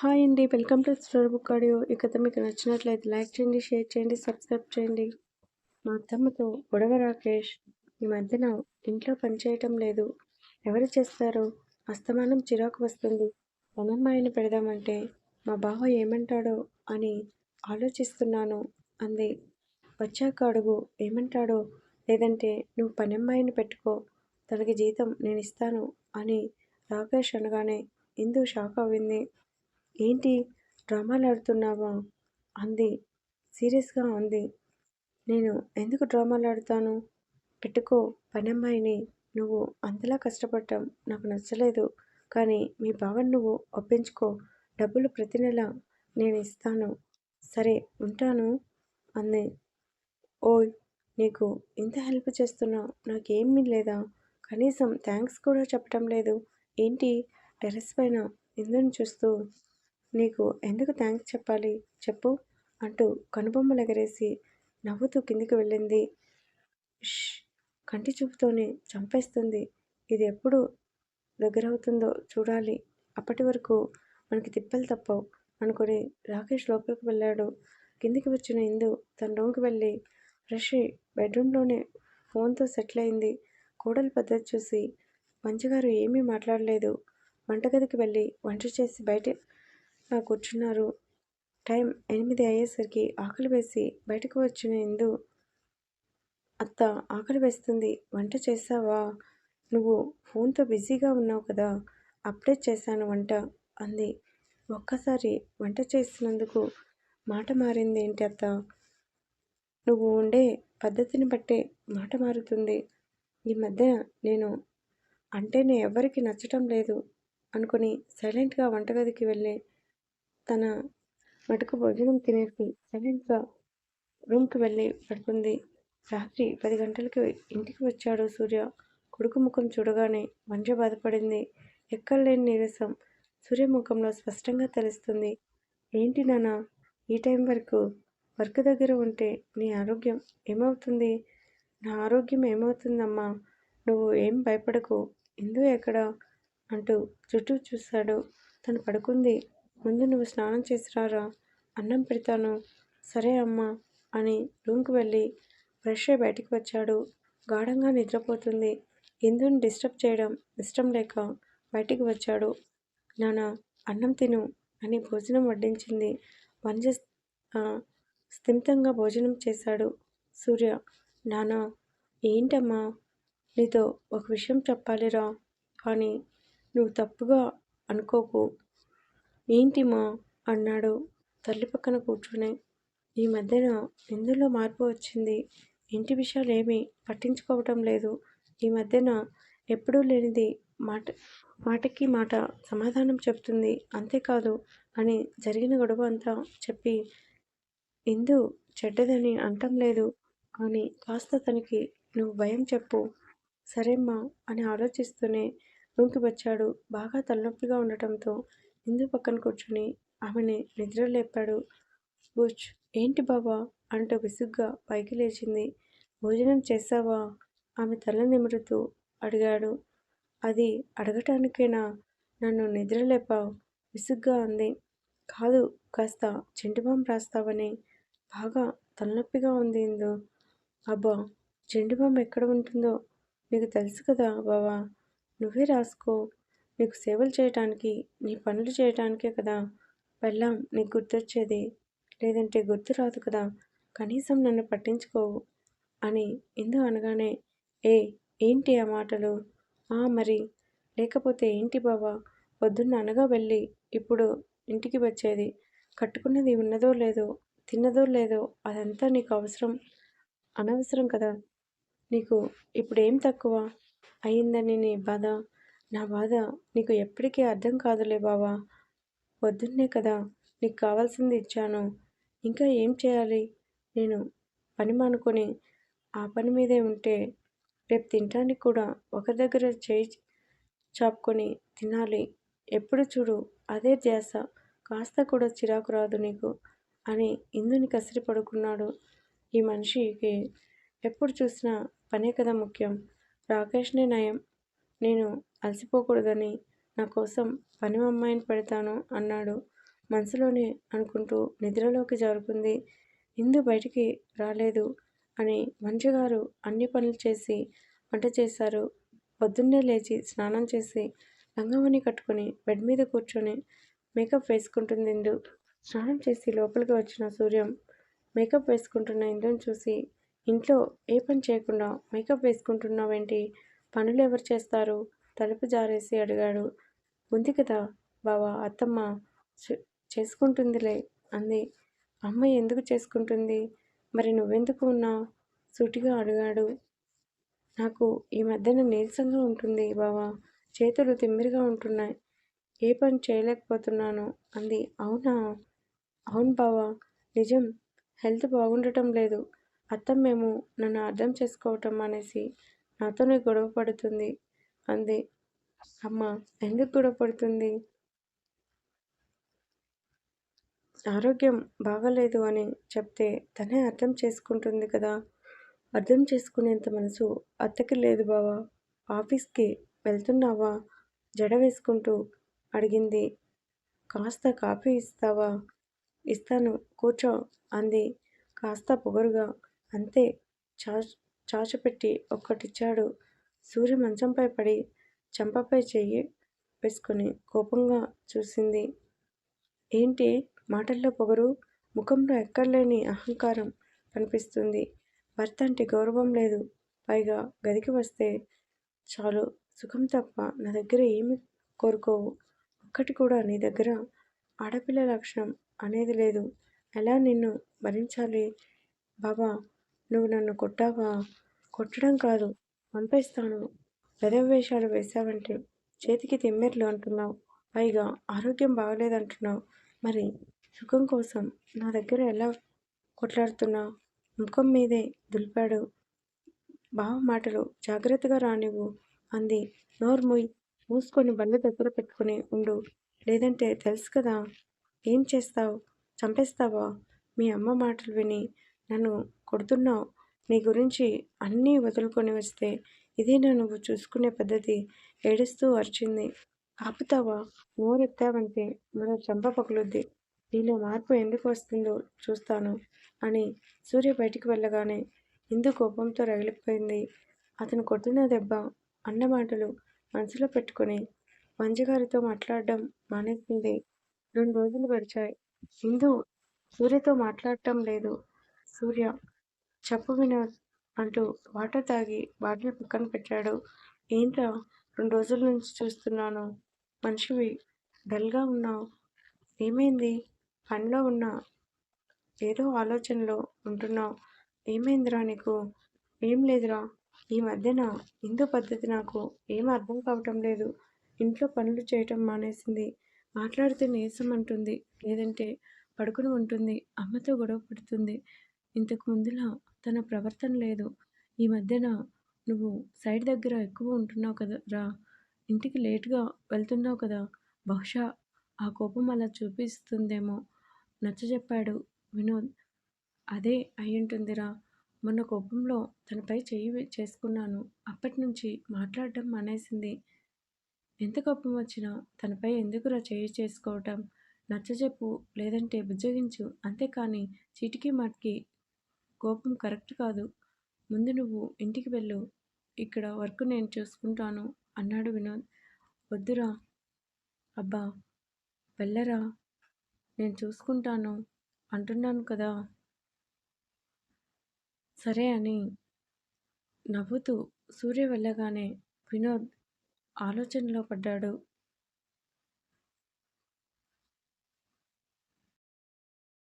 Hi అండి. Welcome to store book audio. ఈ కథ మీకు నచ్చినట్లయితే లైక్ చేయండి షేర్ చేయండి సబ్స్క్రైబ్ చేయండి. మా అత్తమ్మతో గొడవ రాకేష్ ఈ మధ్యన ఇంట్లో పనిచేయటం లేదు. ఎవరు చేస్తారు? అస్తమానం చిరాకు వస్తుంది. పనమ్మాయిని పెడదామంటే మా బావ ఏమంటాడో అని ఆలోచిస్తున్నాను అంది. వచ్చాక అడుగు ఏమంటాడో? లేదంటే నువ్వు పనమ్మాయిని పెట్టుకో తనకి జీతం నేను ఇస్తాను అని రాకేష్ అనగానే ఇందు షాక్ అయింది ఏంటి? డ్రామాలు ఆడుతున్నావా? అంది. సీరియస్గా అంది. నేను ఎందుకు డ్రామాలు ఆడుతాను? పెట్టుకో పనమ్మాయిని. నువ్వు అంతలా కష్టపడటం నాకు నచ్చలేదు. కానీ మీ బావని నువ్వు ఒప్పించుకో. డబ్బులు ప్రతి నెల నేను ఇస్తాను. సరే ఉంటాను అంది. ఓయ్ నీకు ఇంత హెల్ప్ చేస్తున్నా నాకేమీ లేదా? కనీసం థ్యాంక్స్ కూడా చెప్పటం లేదు. ఏంటి? టెర్రస్ పైన ఇందుని చూస్తూ నీకు ఎందుకు థ్యాంక్స్ చెప్పాలి? చెప్పు అంటూ కనుబొమ్మలు ఎగరేసి నవ్వుతూ కిందికి వెళ్ళింది. కంటి చూపుతోనే చంపేస్తుంది. ఇది ఎప్పుడు దగ్గరవుతుందో చూడాలి. అప్పటి వరకు మనకి తిప్పలు తప్పవు అనుకుని రాకేష్ లోపలికి వెళ్ళాడు. కిందికి వచ్చిన ఇందు తన రూమ్కి వెళ్ళి ఫ్రెష్ బెడ్రూమ్లోనే ఫోన్తో సెటిల్ అయింది. కోడలు పద్ధతి చూసి మంచిగారు ఏమీ మాట్లాడలేదు. వంటగదికి వెళ్ళి వంట చేసి బయట నా కూర్చున్నారు. టైం ఎనిమిది అయ్యేసరికి ఆకలి వేసి బయటకు వచ్చిన ఇందు అత్త ఆకలి వేస్తుంది. వంట చేసావా నువ్వు ఫోన్తో బిజీగా ఉన్నావు కదా అప్డేట్ చేశాను వంట అంది. ఒక్కసారి వంట చేసినందుకు మాట మారింది ఏంటి అత్త? నువ్వు ఉండే పద్ధతిని బట్టే మాట మారుతుంది. ఈ మధ్య నేను అంటేనే ఎవరికి నచ్చటం లేదు అనుకుని సైలెంట్గా వంటగదికి వెళ్ళి తన మటుకు భోజనం తినేసి సైలెంట్గా రూమ్కి వెళ్ళి పడుకుంది. రాత్రి పది గంటలకి ఇంటికి వచ్చాడు సూర్య. కొడుకు ముఖం చూడగానే మంచ బాధపడింది. ఎక్కడలేని నీరసం సూర్య ముఖంలో స్పష్టంగా తెలుస్తుంది. ఏంటి నాన్న ఈ టైం వరకు వర్క్ దగ్గర ఉంటే నీ ఆరోగ్యం ఏమవుతుంది? నా ఆరోగ్యం ఏమవుతుందమ్మా నువ్వు ఏం భయపడకు ఇందు ఎక్కడ అంటూ చుట్టూ చూశాడు తను పడుకుంది. ముందు నువ్వు స్నానం చేసిరారా? అన్నం పెడతాను. సరే అమ్మా అని రూమ్కి వెళ్ళి ఫ్రెష్ అయి బయటికి వచ్చాడు. గాఢంగా నిద్రపోతుంది. ఇందుని డిస్టర్బ్ చేయడం ఇష్టం లేక బయటికి వచ్చాడు. నాన్న అన్నం తిను అని భోజనం వడ్డించింది. వంజ స్థిమితంగా భోజనం చేశాడు సూర్య. నానా ఏంటమ్మా? నీతో ఒక విషయం చెప్పాలిరా కానీ నువ్వు తప్పుగా అనుకోకు. ఏంటి మా? అన్నాడు. తల్లి పక్కన కూర్చుని. ఈ మధ్యన ఎందులో మార్పు వచ్చింది? ఇంటి విషయాలు ఏమీ పట్టించుకోవటం లేదు. ఈ మధ్యన ఎప్పుడూ లేనిది మాట మాటకి మాట సమాధానం చెప్తుంది. అంతేకాదు అని జరిగిన గొడవ అంతా చెప్పి ఇందు చెడ్డదని అంటం లేదు. కానీ కాస్త తనకి నువ్వు భయం చెప్పు. సరేమ్మా అని ఆలోచిస్తూనే రూమ్కి వచ్చాడు. బాగా తలనొప్పిగా ఉండటంతో ఇందు పక్కన కూర్చొని ఆమెని నిద్ర లేపాడు. బుచ్ ఏంటి బాబా? అంటూ విసుగ్గా పైకి లేచింది. భోజనం చేస్తావా ఆమె తల నిమురుతూ అడిగాడు. అది అడగటానికేనా? నన్ను నిద్ర లేపావు? విసుగ్గా అంది. కాదు కాస్త చెండుబాం రాస్తావని. బాగా తలనొప్పిగా ఉంది ఇందు. అబ్బా చెండుబాం ఎక్కడ ఉంటుందో నీకు తెలుసు కదా బావా. నువ్వే రాసుకో. నీకు సేవలు చేయటానికి నీ పనులు చేయటానికే కదా? వెళ్ళాం నీకు గుర్తొచ్చేది. లేదంటే గుర్తు రాదు కదా? కనీసం నన్ను పట్టించుకోవు అని ఇందు అనగానే ఏ ఏంటి ఆ మాటలు? ఆ మరి లేకపోతే ఏంటి బావా? పొద్దున్న అనగా వెళ్ళి ఇప్పుడు ఇంటికి వచ్చేది. కట్టుకున్నది ఉన్నదో లేదో తిన్నదో లేదో అదంతా నీకు అవసరం అనవసరం కదా? నీకు ఇప్పుడు ఏం తక్కువ? అయిందని నీ బాధ? నా బాధ నీకు ఎప్పటికీ అర్థం కాదులే బావా. పొద్దున్నే కదా నీకు కావాల్సింది ఇచ్చాను. ఇంకా ఏం చేయాలి? నేను పని మానుకొని ఆ పని మీదే ఉంటే రేపు తినడానికి కూడా ఒకరి దగ్గర చేయి చాపుకొని తినాలి. ఎప్పుడు చూడు అదే ధ్యాస. కాస్త కూడా చిరాకు రాదు నీకు అని ఇందుని కసిరి పడుకున్నాడు ఈ మనిషికి. ఎప్పుడు చూసినా పనే కదా ముఖ్యం. రాకేష్నే నయం నేను అలసిపోకూడదని నా కోసం పని అమ్మాయిని పెడతాను అన్నాడు. మనసులోనే అనుకుంటూ నిద్రలోకి జారుకుంది. ఇందు బయటికి రాలేదు అని మంచిగారు అన్ని పనులు చేసి వంట చేశారు. పొద్దున్నే లేచి స్నానం చేసి లంగమని కట్టుకొని బెడ్ మీద కూర్చొని మేకప్ వేసుకుంటుంది ఇందు. స్నానం చేసి లోపలికి వచ్చిన సూర్యం మేకప్ వేసుకుంటున్న ఇందుని చూసి ఇంట్లో ఏ పని చేయకుండా మేకప్ వేసుకుంటున్నావేంటి? పనులు ఎవరు చేస్తారు? తలుపు జారేసి అడిగాడు. ఉంది కదా బావా అత్తమ్మ చేసుకుంటుందిలే అంది. అమ్మ ఎందుకు చేసుకుంటుంది? మరి నువ్వెందుకు ఉన్నావు? సూటిగా అడిగాడు. నాకు ఈ మధ్యన నీరసంగా ఉంటుంది బావా చేతులు తిమ్మిరిగా ఉంటున్నాయి. ఏ పని చేయలేకపోతున్నాను అంది. అవునా? అవును బావా నిజం. హెల్త్ బాగుండటం లేదు. అత్తమ్మేమో నన్ను అర్థం చేసుకోవటం అనేసి నాతోనే గొడవ పడుతుంది. అంది. అమ్మ ఎందుకు గొడవ పడుతుంది? ఆరోగ్యం బాగలేదు అని చెప్తే తనే అర్థం చేసుకుంటుంది కదా. అర్థం చేసుకునేంత మనసు అత్తకి లేదు బావా. ఆఫీస్కి వెళ్తున్నావా? జడ వేసుకుంటూ అడిగింది. కాస్త కాఫీ ఇస్తావా? ఇస్తాను కూర్చో అంది. కాస్త పొగరుగా. అంతే చా చాచుపెట్టి ఒక్కటిచ్చాడు. సూర్య మంచంపై పడి చంపపై చెయ్యి వేసుకుని కోపంగా చూసింది. ఏంటి? మాటల్లో పొగరు ముఖంలో ఎక్కడలేని అహంకారం కనిపిస్తుంది. భర్త అంటే గౌరవం లేదు. పైగా గదికి వస్తే చాలు. సుఖం తప్ప నా దగ్గర ఏమి కోరుకోవు. ఒక్కటి కూడా నీ దగ్గర ఆడపిల్ల లక్షణం అనేది లేదు. ఎలా నిన్ను భరించాలి బాబా? నువ్వు నన్ను కొట్టావా? కొట్టడం కాదు పంపేస్తాను. వేషాలు వేశావంటే చేతికి తిమ్మెర్లు అంటున్నావు. పైగా ఆరోగ్యం బాగలేదంటున్నావు. మరి సుఖం కోసం నా దగ్గర ఎలా కొట్లాడుతున్నావు ముఖం మీదే దులిపాడు. బావ మాటలు జాగ్రత్తగా రానివ్వు అంది. నోర్ముయ్ మూసుకొని బండ్ల దగ్గర పెట్టుకుని ఉండు. లేదంటే తెలుసు కదా. ఏం చేస్తావు? చంపేస్తావా? మీ అమ్మ మాటలు విని నన్ను కొడుతున్నావు. నీ గురించి అన్నీ వదులుకొని వస్తే ఇదేనా నువ్వు చూసుకునే పద్ధతి? ఏడుస్తూ అరిచింది. ఆపుతావా? నోరెత్తావంటే మరో చంప పగులుద్ది. నీలో మార్పు ఎందుకు వస్తుందో చూస్తాను. అని సూర్య బయటికి వెళ్ళగానే ఇందు కోపంతో రగిలిపోయింది. అతను కొట్టిన దెబ్బ అన్న మాటలు మనసులో పెట్టుకుని మంజుగారితో మాట్లాడడం మానేసింది. రెండు రోజులు గడిచాయి. ఇందు సూర్యతో మాట్లాడటం లేదు. సూర్య చెప్పు వినోద్ అంటూ వాటర్ తాగి బాటిల్ పక్కన పెట్టాడు. ఏంట్రా రెండు రోజుల నుంచి చూస్తున్నాను. మనిషివి డల్గా ఉన్నావు. ఏమైంది? పనిలో ఉన్న. ఏదో ఆలోచనలో ఉంటున్నావు. ఏమైందిరా నీకు? ఏం లేదురా. ఈ మధ్యన హిందూ పద్ధతి నాకు ఏం అర్థం కావటం లేదు. ఇంట్లో పనులు చేయటం మానేసింది. మాట్లాడితే నీరసం అంటుంది. లేదంటే పడుకుని ఉంటుంది. అమ్మతో గొడవ పడుతుంది. ఇంతకు ముందులా తన ప్రవర్తన లేదు ఈ మధ్యన నువ్వు సైడ్ దగ్గర ఎక్కువ ఉంటున్నావు కదా రా ఇంటికి లేటుగా వెళ్తున్నావు కదా బహుశా ఆ కోపం అలా చూపిస్తుందేమో నచ్చజెప్పాడు వినోద్. అదే అయ్యుంటుందిరా! మొన్న కోపంలో తనపై చేయి చేసుకున్నాను. అప్పట్నుంచి మాట్లాడటం మానేసింది. ఎంత కోపం వచ్చినా తనపై ఎందుకురా చేయి చేసుకోవటం? నచ్చజెప్పు లేదంటే బుజ్జగించు అంతేకాని చీటికి మాటికి కోపం కరెక్ట్ కాదు. ముందు నువ్వు ఇంటికి వెళ్ళు. ఇక్కడ వర్క్ నేను చూసుకుంటాను అన్నాడు వినోద్. వద్దురా! అబ్బా! వెళ్ళరా! నేను చూసుకుంటాను అంటున్నాను కదా సరే అని నవ్వుతూ సూర్య వెళ్ళగానే వినోద్ ఆలోచనలో పడ్డాడు